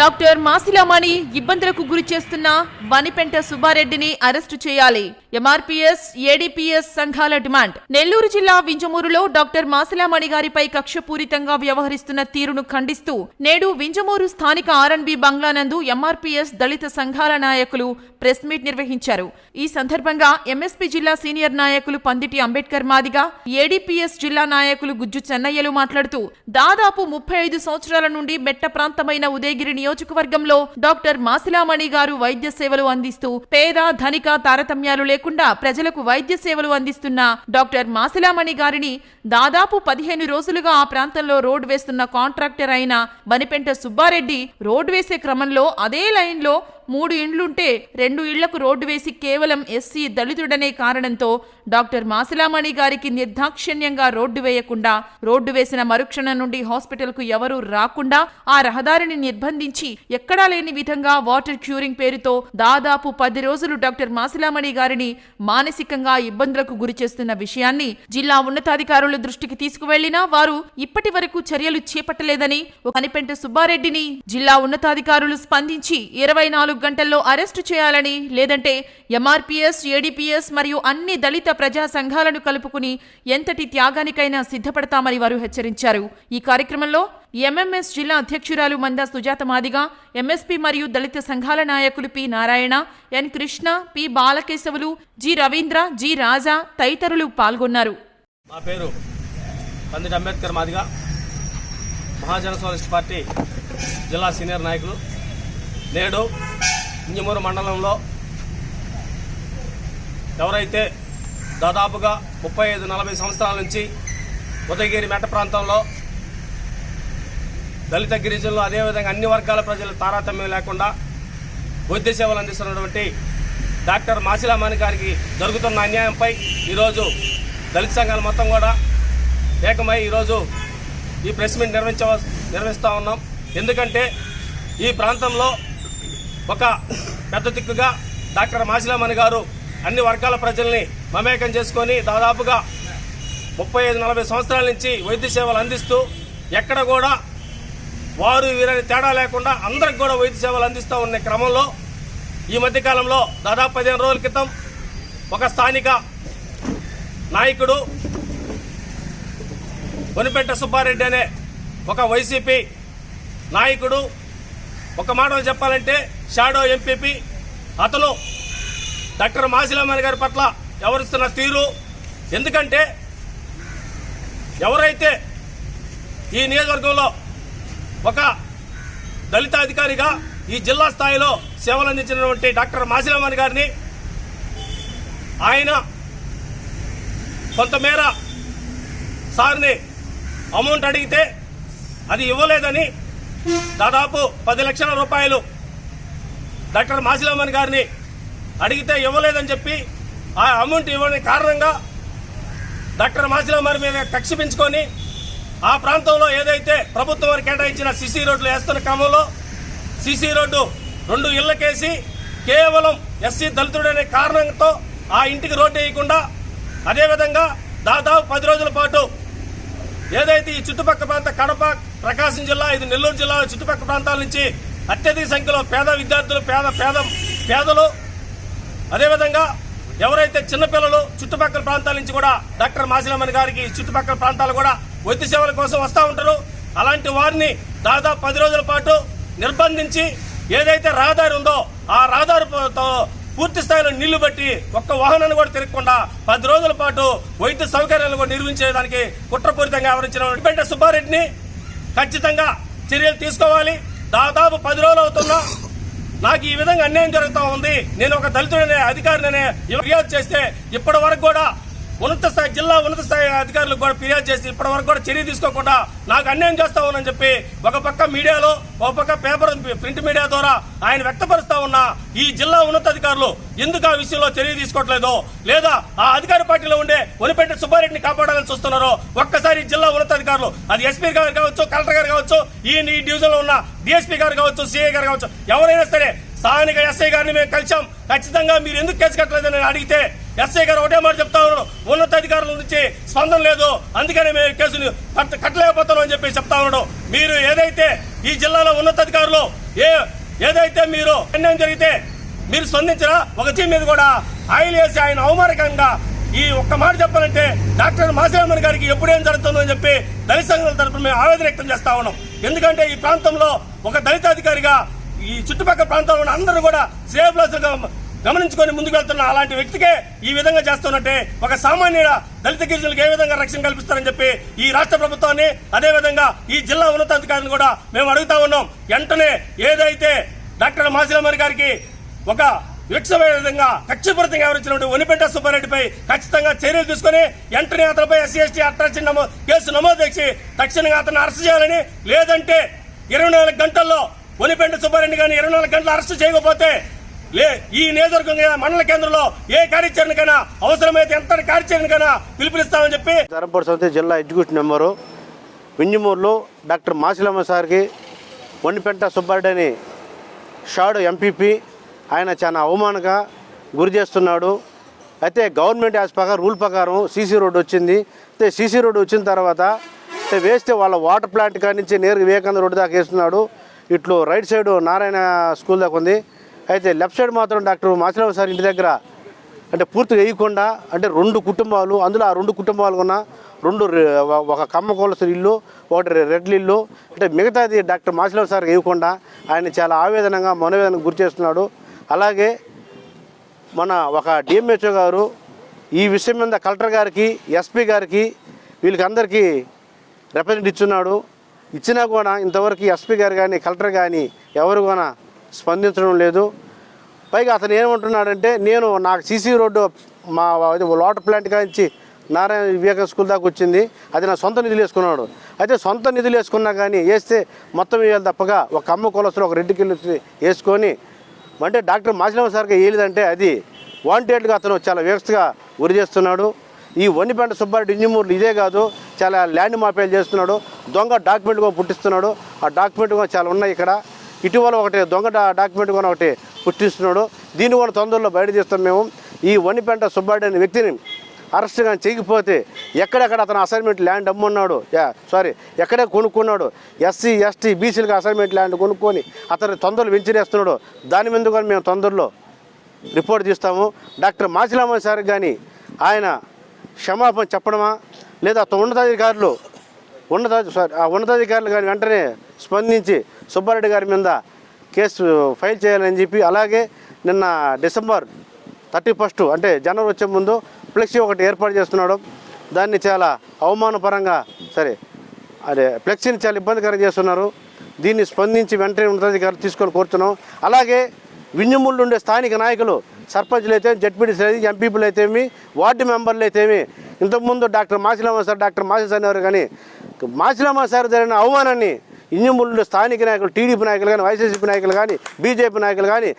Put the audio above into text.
Doctor Masilamani ఇబ్బందులకు గురి చేస్తున్న వనిపెంట సుబ్బారెడ్డిని అరెస్టు చేయాలి. ఎంఆర్పీఎస్ ఏడీపీఎస్ సంఘాల డిమాండ్. నెల్లూరు జిల్లా వింజమూరులో డాక్టర్ మాసిలామణి గారిపై కక్షపూరితంగా వ్యవహరిస్తున్న తీరును ఖండిస్తూ నేడు వింజమూరు స్థానిక ఆర్ఎన్బి బంగ్లా నందు ఎంఆర్పీఎస్ దళిత సంఘాల నాయకులు ప్రెస్ మీట్ నిర్వహించారు. ఈ సందర్భంగా ఎంఎస్పీ జిల్లా సీనియర్ నాయకులు పందిటి అంబేద్కర్ మాదిగా ఏడీపీఎస్ జిల్లా నాయకులు గుజ్జు చెన్నయ్యలు మాట్లాడుతూ దాదాపు ముప్పై ఐదు సంవత్సరాల నుండి మెట్ట ప్రాంతమైన ఉదయగిరి నియోజకవర్గంలో డాక్టర్ మాసిలామణి గారు వైద్య సేవలు అందిస్తూ పేద ధనిక తారతమ్యాలు లేకుండా ప్రజలకు వైద్య సేవలు అందిస్తున్న డాక్టర్ మాసిలామణి గారిని దాదాపు పదిహేను రోజులుగా ఆ ప్రాంతంలో రోడ్ వేస్తున్న కాంట్రాక్టర్ అయిన బనిపెంట సుబ్బారెడ్డి రోడ్ వేసే క్రమంలో అదే లైన్లో మూడు ఇండ్లుంటే రెండు ఇళ్ళకు రోడ్డు వేసి కేవలం ఎస్సీ దళితుడనే కారణంతో డాక్టర్ మాసిలామణి గారికి నిర్దాక్షిణ్యంగా రోడ్డు వేయకుండా రోడ్డు వేసిన మరుక్షణం నుండి హాస్పిటల్కు ఎవరూ రాకుండా ఆ రహదారిని నిర్బంధించి ఎక్కడా లేని విధంగా వాటర్ క్యూరింగ్ పేరుతో దాదాపు పది రోజులు డాక్టర్ మాసిలామణి గారిని మానసికంగా ఇబ్బందులకు గురి చేస్తున్న విషయాన్ని జిల్లా ఉన్నతాధికారుల దృష్టికి తీసుకువెళ్ళినా వారు ఇప్పటి వరకు చర్యలు చేపట్టలేదని ఒక కనిపెంట సుబ్బారెడ్డిని జిల్లా ఉన్నతాధికారులు స్పందించి ఇరవై నాలుగు గంటల్లో అరెస్టు చేయాలని లేదంటే ఎంఆర్పీఎస్ ఏడీపీఎస్ మరియు అన్ని దళిత ప్రజా సంఘాలను కలుపుకుని ఎంతటి త్యాగానికైనా సిద్ధపడతామని వారు హెచ్చరించారు. ఈ కార్యక్రమంలో ఎంఎంఎస్ జిల్లా అధ్యక్షురాలు మందా సుజాత మాదిగా ఎంఎస్పీ మరియు దళిత సంఘాల నాయకులు P Narayana N Krishna P Balakesavulu G Ravindra G Raja తదితరులు పాల్గొన్నారు. మా పేరు పందిటి అంబేద్కర్ మాదిగా మహాజన సోషలిస్ట్ పార్టీ జిల్లా సీనియర్ నాయకులు. నేడు ఇంజమూరు మండలంలో ఎవరైతే దాదాపుగా ముప్పై ఐదు నలభై సంవత్సరాల నుంచి ఉదయగిరి మెట్ట ప్రాంతంలో దళిత గిరిజనులు అదేవిధంగా అన్ని వర్గాల ప్రజలు తారతమ్యం లేకుండా వైద్య సేవలు అందిస్తున్నటువంటి డాక్టర్ మాసిలామాని గారికి జరుగుతున్న అన్యాయంపై ఈరోజు దళిత సంఘాలు మొత్తం కూడా ఏకమై ఈరోజు ఈ ప్రెస్ మీట్ నిర్వహించ నిర్వహిస్తూ ఉన్నాం. ఎందుకంటే ఈ ప్రాంతంలో ఒక పెద్ద దిక్కుగా డాక్టర్ మాసిలామణి గారు అన్ని వర్గాల ప్రజల్ని మమేకం చేసుకొని దాదాపుగా ముప్పై ఐదు నలభై సంవత్సరాల నుంచి వైద్య సేవలు అందిస్తూ ఎక్కడ కూడా వారు వీరని తేడా లేకుండా అందరికి కూడా వైద్య సేవలు అందిస్తూ ఉన్న క్రమంలో ఈ మధ్యకాలంలో దాదాపు పదిహేను రోజుల క్రితం ఒక స్థానిక నాయకుడు కొనిపెట్ట సుబ్బారెడ్డి అనే ఒక వైసీపీ నాయకుడు ఒక మాటలు చెప్పాలంటే షాడో ఎంపీపీ అతను డాక్టర్ మాసిలమ్మని గారి పట్ల ఎవరిస్తున్న తీరు. ఎందుకంటే ఎవరైతే ఈ నియోజకవర్గంలో ఒక దళిత అధికారిగా ఈ జిల్లా స్థాయిలో సేవలు అందించినటువంటి డాక్టర్ మాసిలమ్మని గారిని ఆయన కొంతమేర సార్ని అమౌంట్ అడిగితే అది ఇవ్వలేదని దాదాపు పది లక్షల రూపాయలు డాక్టర్ మాసిలమ్మన్ గారిని అడిగితే ఇవ్వలేదని చెప్పి ఆ అమౌంట్ ఇవ్వని కారణంగా డాక్టర్ మాసిలమ్మన్ మీద కక్ష పెంచుకొని ఆ ప్రాంతంలో ఏదైతే ప్రభుత్వం వారు కేటాయించిన సిసి రోడ్లు వేస్తున్న క్రమంలో సిసి రోడ్డు రెండు ఇళ్ళకేసి కేవలం ఎస్సీ దళితుడనే కారణంతో ఆ ఇంటికి రోడ్డు వేయకుండా అదేవిధంగా దాదాపు పది రోజుల పాటు ఏదైతే ఈ చుట్టుపక్కల ప్రాంత కడప ప్రకాశం జిల్లా ఇది నెల్లూరు జిల్లా చుట్టుపక్కల ప్రాంతాల నుంచి అత్యధిక సంఖ్యలో పేద విద్యార్థులు పేద పేద పేదలు. అదేవిధంగా ఎవరైతే చిన్నపిల్లలు చుట్టుపక్కల ప్రాంతాల నుంచి కూడా డాక్టర్ మాసిలమ్మని గారికి చుట్టుపక్కల ప్రాంతాలు కూడా వైద్య సేవల కోసం వస్తూ ఉంటారు. అలాంటి వారిని దాదాపు పది రోజుల పాటు నిర్బంధించి ఏదైతే రహదారి ఉందో ఆ రహదారితో పూర్తి స్థాయిలో నీళ్ళు బట్టి ఒక్క వాహనాన్ని కూడా తిరగకుండా పది రోజుల పాటు వైద్య సౌకర్యాలు కూడా నిర్మించేదానికి కుట్రపూరితంగా ఆవరించిన వెంట సుబ్బారెడ్డిని ఖచ్చితంగా చర్యలు తీసుకోవాలి. దాదాపు పది రోజులు అవుతున్నా. నాకు ఈ విధంగా అన్యాయం జరుగుతూ ఉంది. నేను ఒక దళితుడనే అధికారిని ఫిర్యాదు చేస్తే ఇప్పటి వరకు కూడా ఉన్నత స్థాయి జిల్లా ఉన్నత స్థాయి అధికారులకు కూడా ఫిర్యాదు చేసి ఇప్పటి వరకు కూడా చర్య తీసుకోకుండా నాకు అన్యాయం చేస్తా ఉన్నానని చెప్పి ఒక పక్క మీడియాలో ఒక పక్క పేపర్ ప్రింట్ మీడియా ద్వారా ఆయన వ్యక్తపరుస్తా ఉన్న ఈ జిల్లా ఉన్నతాధికారులు ఎందుకు ఆ విషయంలో చర్య తీసుకోవట్లేదో లేదా ఆ అధికార పార్టీలో ఉండే ఒలిపెంట సుబ్బారెడ్డిని కాపాడాలని చూస్తున్నారో ఒక్కసారి జిల్లా ఉన్నతాధికారులు అది ఎస్పీ గారు కావచ్చు కలెక్టర్ గారు కావచ్చు ఈ ఈ డివిజన్లో ఉన్న డిఎస్పీ గారు కావచ్చు సిఐ గారు కావచ్చు ఎవరైనా సరే స్థానిక ఎస్ఐ గారిని మేము కలిసాం ఖచ్చితంగా మీరు ఎందుకు కేసు కట్టలేదని అడిగితే ఎస్ఐ గారు ఒకటే మాట చెప్తా ఉన్నాడు. ఉన్నతాధికారుల నుంచి స్పందన లేదు. అందుకనే మేము కేసుని కట్ట- కట్టలేకపోతున్నాం అని చెప్పి చెప్తా ఉన్నాడు. మీరు ఏదైతే ఈ జిల్లాలో ఉన్నతాధికారులు ఏ ఏదైతే మీరు అన్యాయం జరిగితే మీరు స్పందించిన ఒక టీం మీద కూడా ఆయిల్ వేసి ఆయన అవమానకంగా ఈ ఒక్క మాట చెప్పాలంటే డాక్టర్ మాసిరామన్ గారికి ఎప్పుడేం జరుగుతుందో అని చెప్పి దళిత సంఘాల తరపున మేము ఆవేదన వ్యక్తం చేస్తా ఉన్నాం. ఎందుకంటే ఈ ప్రాంతంలో ఒక దళిత అధికారిగా ఈ చుట్టుపక్కల ప్రాంతంలో ఉన్న అందరూ కూడా శ్రేయభిలాషులుగా గమనించుకొని ముందుకు వెళ్తున్న అలాంటి వ్యక్తికే ఈ విధంగా చేస్తున్నట్టే ఒక సామాన్యుడ దళిత గిరిజనులకు ఏ విధంగా రక్షణ కల్పిస్తారని చెప్పి ఈ రాష్ట్ర ప్రభుత్వాన్ని అదే విధంగా ఈ జిల్లా ఉన్నతాధికారిని కూడా మేము అడుగుతా ఉన్నాం. వెంటనే ఏదైతే డాక్టర్ మాసిలమ్మని గారికి ఒక విక్షమైన విధంగా కక్షపూరితంగా ఎవరిచ్చినటువంటి ఒనిపెంట సుబ్బారెడ్డిపై ఖచ్చితంగా చర్యలు తీసుకుని వెంటనే అతనిపై ఎస్సీ ఎస్టీ అట్రాక్షన్ నమో కేసు నమోదు చేసి తక్షణంగా అతను అరెస్ట్ చేయాలని లేదంటే ఇరవై నాలుగు గంటల్లో ఒనిపెంట సుబ్బారెడ్డి గారిని ఇరవై నాలుగు గంటలు అరెస్ట్ చేయకపోతే ఈ నియోజకవర్గం మండల కేంద్రంలో ఏ కార్యాచరణకైనా అవసరమైతే ఎంత కార్యాచరణకైనా పిలుపునిస్తామని చెప్పి ధర్మపురి సంస్థ జిల్లా ఎగ్జిక్యూటివ్ మెంబరు వింజమూరులో డాక్టర్ మాసిలమ్మ సార్కి వన్నిపెంట సుబ్బారెడ్డి షాడు ఎంపీపీ. ఆయన చాలా అవమానంగా గురి చేస్తున్నాడు. అయితే గవర్నమెంట్ యాజ్ ప్రకారం రూల్ ప్రకారం సీసీ రోడ్డు వచ్చింది. అయితే సీసీ రోడ్డు వచ్చిన తర్వాత వేస్తే వాళ్ళ వాటర్ ప్లాంట్ కాడి నుంచి నేరుగా వివేకానంద రోడ్డు దాకా వేస్తున్నాడు. ఇట్లు రైట్ సైడ్ నారాయణ స్కూల్ దాకా ఉంది. అయితే లెఫ్ట్ సైడ్ మాత్రం డాక్టర్ మాసిలమ్మ సార్ ఇంటి దగ్గర అంటే పూర్తిగా వేయకుండా అంటే రెండు కుటుంబాలు అందులో ఆ రెండు కుటుంబాలు ఉన్న రెండు ఒక కమ్మ కోలసరి ఇల్లు ఒకటి రె- రెడ్ల ఇల్లు. అంటే మిగతాది డాక్టర్ మాసిలవ్ సార్ వేయకుండా ఆయన చాలా ఆవేదనగా మనోవేదనకు గురి చేస్తున్నాడు. అలాగే మన ఒక డిఎంహెచ్ఓ గారు ఈ విషయం మీద కలెక్టర్ గారికి ఎస్పీ గారికి వీళ్ళకి అందరికీ రిప్రజెంట్ ఇచ్చున్నాడు. ఇచ్చినా కూడా ఇంతవరకు ఎస్పీ గారు కానీ కలెక్టర్ కానీ ఎవరు కూడా స్పందించడం లేదు. పైగా అతను ఏమంటున్నాడంటే నేను నాకు సీసీ రోడ్డు మా అది వాటర్ ప్లాంట్ కాంచి నారాయణ వివేక స్కూల్ దాకా వచ్చింది. అది నా సొంత నిధులు వేసుకున్నాడు. అయితే సొంత నిధులు వేసుకున్నా కానీ వేస్తే మొత్తం వేయాలి తప్పగా ఒక అమ్మ కొలసలు ఒక రెడ్డి కిలో వేసుకొని అంటే డాక్టర్ మాసిలమ్మ సార్గా వేయలేదంటే అది వాంటెడ్గా అతను చాలా వ్యవస్థగా ఉరి చేస్తున్నాడు. ఈ వన్నిపెంట సుబ్బారెడ్డి ఇంజమూరులు ఇదే కాదు చాలా ల్యాండ్ మాఫియాలు చేస్తున్నాడు దొంగ డాక్యుమెంట్ కూడా పుట్టిస్తున్నాడు. ఆ డాక్యుమెంట్ కూడా చాలా ఉన్నాయి ఇక్కడ. ఇటీవల ఒకటి దొంగ డాక్యుమెంట్ కూడా ఒకటి పుట్టిస్తున్నాడు. దీన్ని కూడా తొందరలో బయట తీస్తాం మేము. ఈ వన్నిపేట సుబ్బారెడ్డి అనే వ్యక్తిని అరెస్ట్ కానీ చేయకపోతే ఎక్కడెక్కడ అతను అసైన్మెంట్ ల్యాండ్ అమ్మున్నాడు? యా సారీ ఎక్కడే కొనుక్కున్నాడు? ఎస్సీ ఎస్టీ బీసీలకు అసైన్మెంట్ ల్యాండ్ కొనుక్కొని అతను తొందరలు వెంచినేస్తున్నాడు దాని మీద కూడా మేము తొందరలో రిపోర్ట్ తీస్తాము. డాక్టర్ మాచిలామ సార్ కానీ ఆయన క్షమాపణ చెప్పడమా? లేదా అతను ఉన్నతాధికారులు ఉన్నత సారీ ఆ ఉన్నతాధికారులు కానీ వెంటనే స్పందించి సుబ్బారెడ్డి గారి మీద కేసు ఫైల్ చేయాలని చెప్పి అలాగే నిన్న డిసెంబర్ థర్టీ ఫస్ట్ అంటే జనవరి వచ్చే ముందు ఫ్లెక్సీ ఒకటి ఏర్పాటు చేస్తున్నాడు. దాన్ని చాలా అవమానపరంగా సరే అదే ఫ్లెక్సీని చాలా ఇబ్బందికరం చేస్తున్నారు. దీన్ని స్పందించి వెంటనే ఉన్నతాధికారులు తీసుకొని కోరుతున్నాం. అలాగే వింజమూళ్ళు ఉండే స్థానిక నాయకులు సర్పంచ్లు అయితే జడ్పీటీసీ అయితే ఎంపీపీలు అయితేమి వార్డు మెంబర్లు అయితేమి ఇంతకుముందు doctor Masilamma sir doctor Masi అనేవారు కానీ మాసిలమ్మ సార్ జరిగిన అవమానాన్ని ఇంజమూళ్ళు స్థానిక నాయకులు టీడీపీ నాయకులు కానీ వైసీపీ నాయకులు కానీ బీజేపీ నాయకులు కానీ